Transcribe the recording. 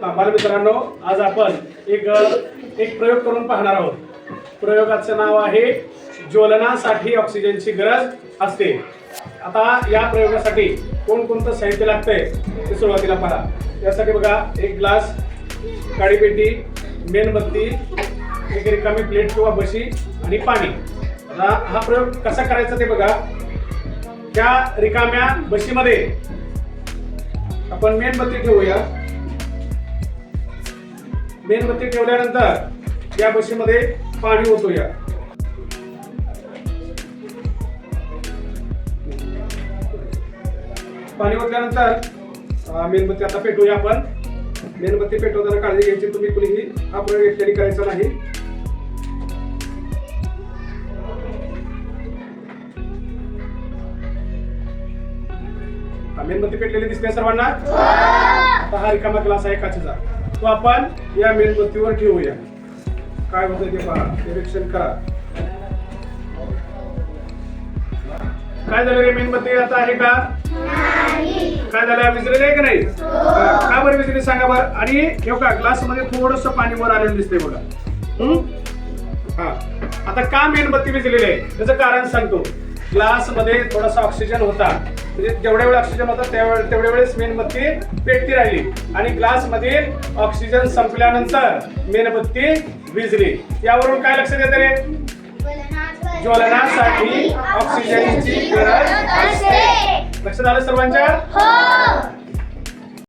बालमित्रांनो आज आपण एक एक प्रयोग करून पाहणार आहोत. प्रयोगाचं नाव आहे ज्वलनासाठी ऑक्सिजनची गरज असते. आता या प्रयोगासाठी कोणकोणतं साहित्य लागतंय ते सुरुवातीला पहा. यासाठी बघा एक ग्लास काळीपेटी मेणबत्ती एक रिकामी प्लेट किंवा बशी आणि पाणी. आता हा प्रयोग कसा करायचा ते बघा. त्या रिकाम्या बशीमध्ये आपण मेणबत्ती ठेवूया. मेणबत्ती ठेवल्यानंतर या बशीमध्ये पाणी ओतूया. पाणी ओतल्यानंतर मेणबत्ती आता पेटवूया आपण. मेणबत्ती पेटवताना काळजी घ्यायची तुम्ही कुणीही हा प्रयोग एकट्याने करायचा नाही. मेणबत्ती पेटलेली दिसते सर्वांना? हा रिकामा ग्लास आहे काचेचा. तो आपण या मेणबत्तीवर ठेवूया. काय होतं ते पहा निरीक्षण करा. काय झालं रे मेणबत्ती आता आहे का? काय झालं? विसरले आहे का नाही? का बरं विसरले? सांगा बरं. आणि ठेव का ग्लासमध्ये थोडस पाणी वर आलेलं दिसतंय बघा. हम्म? हा. आता का मेणबत्ती विजलेली आहे? त्याचं कारण सांगतो. ग्लासमध्ये थोडासा ऑक्सिजन होता. म्हणजे जेवढ्या वेळ ऑक्सिजन होता त्यावेळे तेवढ्या वेळेस मेणबत्ती पेटती राहिली. आणि ग्लासमध्ये ऑक्सिजन संपल्यानंतर मेणबत्ती विजली. यावरून काय लक्षात येतं रे? ज्वलनासाठी ऑक्सिजनची गरज असते. लक्षात आलं सर्वांच्या? हो.